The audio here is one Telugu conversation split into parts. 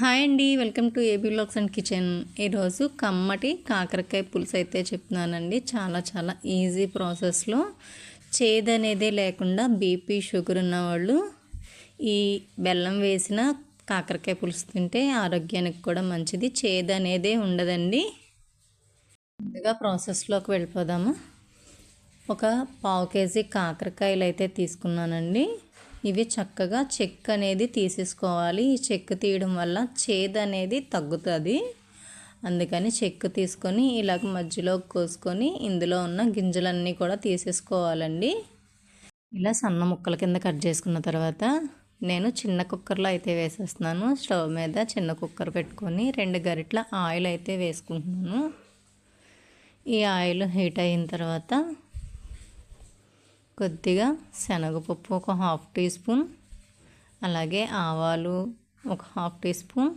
హాయ్ అండి welcome to AB blogs and kitchen. ఈరోజు కమ్మటి కాకరకాయ పులుసు అయితే చెప్తున్నానండి. చాలా చాలా ఈజీ ప్రాసెస్లో. చేదనేదే లేకుండా బీపీ షుగర్ ఉన్నవాళ్ళు ఈ బెల్లం వేసిన కాకరకాయ పులుసు తింటే ఆరోగ్యానికి కూడా మంచిది. చేదనేదే ఉండదండి. ముందుగా ప్రాసెస్లోకి వెళ్ళిపోదాము. ఒక పావు కేజీ కాకరకాయలు అయితే తీసుకున్నానండి. ఇవి చక్కగా చెక్ అనేది తీసేసుకోవాలి. ఈ చెక్ తీయడం వల్ల చేదు అనేది తగ్గుతుంది. అందుకని చెక్ తీసుకొని ఇలాగ మధ్యలో కోసుకొని ఇందులో ఉన్న గింజలన్నీ కూడా తీసేసుకోవాలండి. ఇలా సన్న ముక్కల కింద కట్ చేసుకున్న తర్వాత నేను చిన్న కుక్కర్లో అయితే వేసేస్తున్నాను. స్టవ్ మీద చిన్న కుక్కర్ పెట్టుకొని రెండు గరిట్ల ఆయిల్ అయితే వేసుకుంటున్నాను. ఈ ఆయిల్ హీట్ అయిన తర్వాత కొద్దిగా శనగపప్పు ఒక హాఫ్ టీ స్పూన్ అలాగే ఆవాలు ఒక హాఫ్ టీ స్పూన్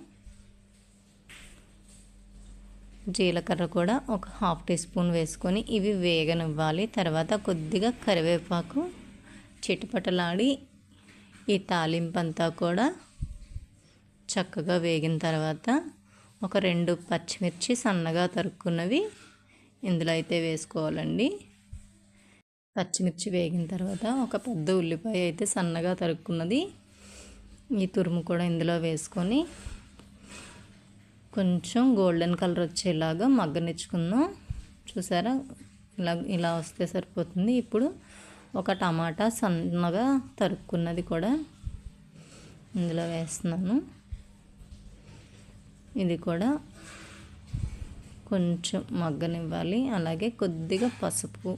జీలకర్ర కూడా ఒక హాఫ్ టీ స్పూన్ వేసుకొని ఇవి వేగనివ్వాలి. తర్వాత కొద్దిగా కరివేపాకు చిటపటలాడి ఈ తాలింపంతా కూడా చక్కగా వేగిన తర్వాత ఒక రెండు పచ్చిమిర్చి సన్నగా తరుక్కున్నవి ఇందులో అయితే వేసుకోవాలండి. పచ్చిమిర్చి వేగిన తర్వాత ఒక పెద్ద ఉల్లిపాయ అయితే సన్నగా తరుక్కున్నది. ఈ తురుము కూడా ఇందులో వేసుకొని కొంచెం గోల్డెన్ కలర్ వచ్చేలాగా మగ్గనిచ్చుకుందాం. చూసారా? ఇలా ఇలా వస్తే సరిపోతుంది. ఇప్పుడు ఒక టమాటా సన్నగా తరుక్కున్నది కూడా ఇందులో వేస్తున్నాను. ఇది కూడా కొంచెం మగ్గనివ్వాలి. అలాగే కొద్దిగా పసుపు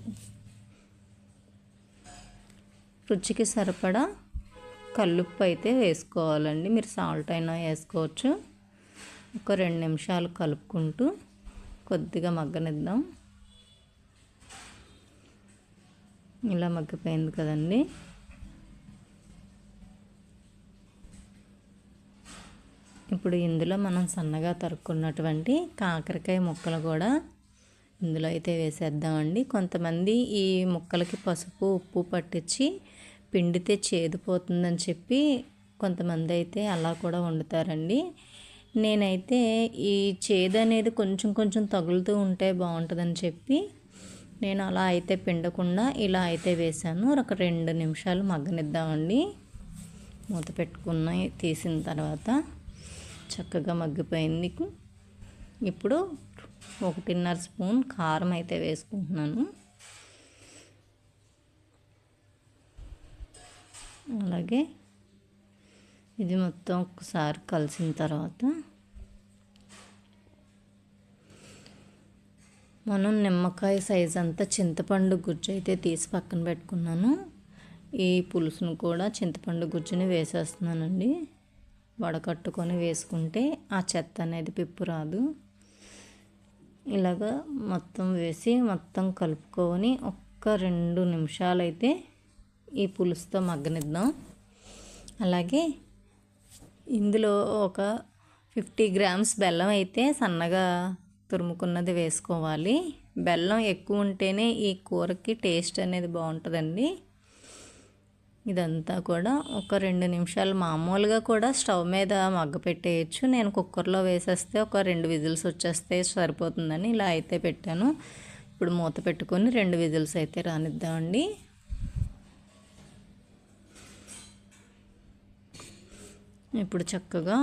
రుచికి సరిపడా కల్లుప్పు అయితే వేసుకోవాలండి. మీరు సాల్ట్ అయినా వేసుకోవచ్చు. ఒక రెండు నిమిషాలు కలుపుకుంటూ కొద్దిగా మగ్గనిద్దాం. ఇలా మగ్గిపోయింది కదండి. ఇప్పుడు ఇందులో మనం సన్నగా తరుక్కున్నటువంటి కాకరకాయ ముక్కలు కూడా ఇందులో అయితే వేసేద్దామండి. కొంతమంది ఈ ముక్కలకి పసుపు ఉప్పు పట్టించి పిండితే చేదిపోతుందని చెప్పి కొంతమంది అయితే అలా కూడా వండుతారండి. నేనైతే ఈ చేదు అనేది కొంచెం కొంచెం తగులుతూ ఉంటే బాగుంటుందని చెప్పి నేను అలా అయితే పిండకుండా ఇలా అయితే వేసాను. ఒక రెండు నిమిషాలు మగ్గనిద్దామండి. మూత పెట్టుకున్న తీసిన తర్వాత చక్కగా మగ్గిపోయింది. ఇప్పుడు ఒకటిన్నర స్పూన్ కారం అయితే వేసుకుంటున్నాను. అలాగే ఇది మొత్తం ఒకసారి కలిసిన తర్వాత మనం నిమ్మకాయ సైజ్ అంతా చింతపండు గుజ్జు అయితే తీసి పక్కన పెట్టుకున్నాను. ఈ పులుసును కూడా చింతపండు గుజ్జుని వేసేస్తున్నానండి. వడకట్టుకొని వేసుకుంటే ఆ చెత్త అనేది పిప్పు రాదు. ఇలాగ మొత్తం వేసి మొత్తం కలుపుకొని ఒక్క రెండు నిమిషాలైతే ఈ పులుసుతో మగ్గనిద్దాం. అలాగే ఇందులో ఒక ఫిఫ్టీ గ్రామ్స్ బెల్లం అయితే సన్నగా తురుముకున్నది వేసుకోవాలి. బెల్లం ఎక్కువ ఉంటేనే ఈ కూరకి టేస్ట్ అనేది బాగుంటుందండి. ఇదంతా కూడా ఒక రెండు నిమిషాలు మామూలుగా కూడా స్టవ్ మీద మగ్గ పెట్టేయచ్చు. నేను కుక్కర్లో వేసేస్తే ఒక రెండు విజిల్స్ వచ్చేస్తే సరిపోతుందని ఇలా అయితే పెట్టాను. ఇప్పుడు మూత పెట్టుకొని రెండు విజిల్స్ అయితే రానిద్దామండి. ఇప్పుడు చక్కగా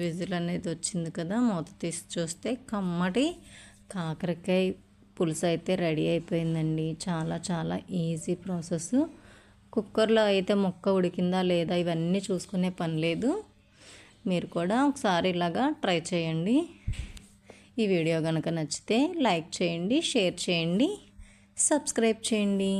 విజిల్ అనేది వచ్చింది కదా మూత తీసి చూస్తే కమ్మటి కాకరకాయ పులుసు అయితే రెడీ అయిపోయిందండి. చాలా చాలా ఈజీ ప్రాసెస్. కుక్కర్లో అయితే మొక్క ఉడికిందా లేదా ఇవన్నీ చూసుకునే పని లేదు. మీరు కూడా ఒకసారి ఇలాగా ట్రై చేయండి. ఈ వీడియో కనుక నచ్చితే లైక్ చేయండి షేర్ చేయండి సబ్స్క్రైబ్ చేయండి.